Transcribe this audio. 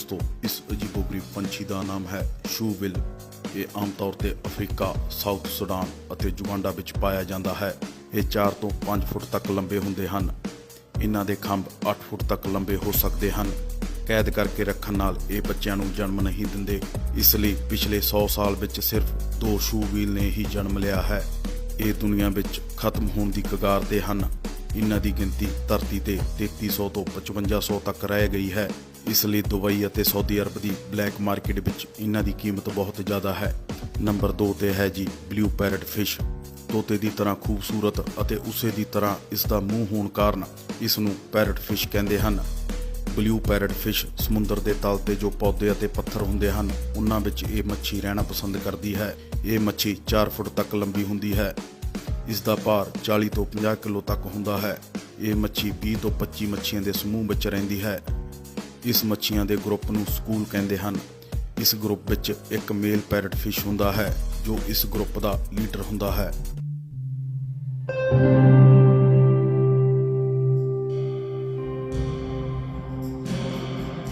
ਦੋਸਤੋ, ਇਸ ਅਜੀਬੋ-ਗਰੀਬ ਪੰਛੀ ਦਾ ਨਾਮ ਹੈ ਸ਼ੂਵਿਲ। ਇਹ ਆਮ ਤੌਰ ਤੇ ਅਫਰੀਕਾ, ਸਾਊਥ ਸੁਡਾਨ ਅਤੇ ਜੁਗਾਂਡਾ ਵਿੱਚ ਪਾਇਆ ਜਾਂਦਾ ਹੈ। ਇਹ 4 ਤੋਂ 5 ਫੁੱਟ ਤੱਕ ਲੰਬੇ ਹੁੰਦੇ ਹਨ। ਇਹਨਾਂ ਦੇ ਖੰਭ 8 ਫੁੱਟ ਤੱਕ ਲੰਬੇ ਹੋ ਸਕਦੇ ਹਨ। ਕੈਦ ਕਰਕੇ ਰੱਖਣ ਨਾਲ ਇਹ ਬੱਚਿਆਂ ਨੂੰ ਜਨਮ ਨਹੀਂ ਦਿੰਦੇ। ਇਸ ਲਈ ਪਿਛਲੇ 100 ਸਾਲ ਵਿੱਚ ਸਿਰਫ ਦੋ ਸ਼ੂਵੀਲ ਨੇ ਹੀ ਜਨਮ ਲਿਆ ਹੈ। ਇਹ ਦੁਨੀਆ ਵਿੱਚ ਖਤਮ ਹੋਣ ਦੀ ਕਗਾਰ ਤੇ ਹਨ। ਇਹਨਾਂ ਦੀ ਗਿਣਤੀ ਧਰਤੀ ਤੇ 3300 ਤੋਂ 5500 ਤੱਕ ਰਹਿ ਗਈ ਹੈ। ਇਸ ਲਈ ਦੁਬਈ ਅਤੇ ਸਾਊਦੀ ਅਰਬ ਦੀ ਬਲੈਕ ਮਾਰਕੀਟ ਵਿੱਚ ਇਹਨਾਂ ਦੀ ਕੀਮਤ ਬਹੁਤ ਜ਼ਿਆਦਾ ਹੈ। ਨੰਬਰ 2 ਤੇ ਹੈ ਜੀ, ਬਲੂ ਪੈਰਟ ਫਿਸ਼। ਤੋਤੇ ਦੀ ਤਰ੍ਹਾਂ ਖੂਬਸੂਰਤ ਅਤੇ ਉਸੇ ਦੀ ਤਰ੍ਹਾਂ ਇਸ ਦਾ ਮੂੰਹ ਹੋਣ ਕਾਰਨ ਇਸ ਨੂੰ ਪੈਰਟ ਫਿਸ਼ ਕਹਿੰਦੇ ਹਨ। ਬਲੂ ਪੈਰਟ ਫਿਸ਼ ਸਮੁੰਦਰ ਦੇ ਤਲ ਤੇ ਜੋ ਪੌਦੇ ਅਤੇ ਪੱਥਰ ਹੁੰਦੇ ਹਨ, ਉਹਨਾਂ ਵਿੱਚ ਇਹ ਮੱਛੀ ਰਹਿਣਾ ਪਸੰਦ ਕਰਦੀ ਹੈ। ਇਹ ਮੱਛੀ 4 ਫੁੱਟ ਤੱਕ ਲੰਬੀ ਹੁੰਦੀ ਹੈ। ਇਸ ਦਾ ਭਾਰ 40 ਤੋਂ 50 ਕਿਲੋ ਤੱਕ ਹੁੰਦਾ ਹੈ। ਇਹ ਮੱਛੀ 20 ਤੋਂ 25 ਮੱਛੀਆਂ ਦੇ ਸਮੂਹ ਵਿੱਚ ਰਹਿੰਦੀ ਹੈ। ਇਸ ਮੱਛੀਆਂ ਦੇ ਗਰੁੱਪ ਨੂੰ ਸਕੂਲ ਕਹਿੰਦੇ ਹਨ। ਇਸ ਗਰੁੱਪ ਵਿੱਚ ਇੱਕ ਮੇਲ ਪੈਰਟ ਫਿਸ਼ ਹੁੰਦਾ ਹੈ, ਜੋ ਇਸ ਗਰੁੱਪ ਦਾ ਲੀਡਰ ਹੁੰਦਾ ਹੈ।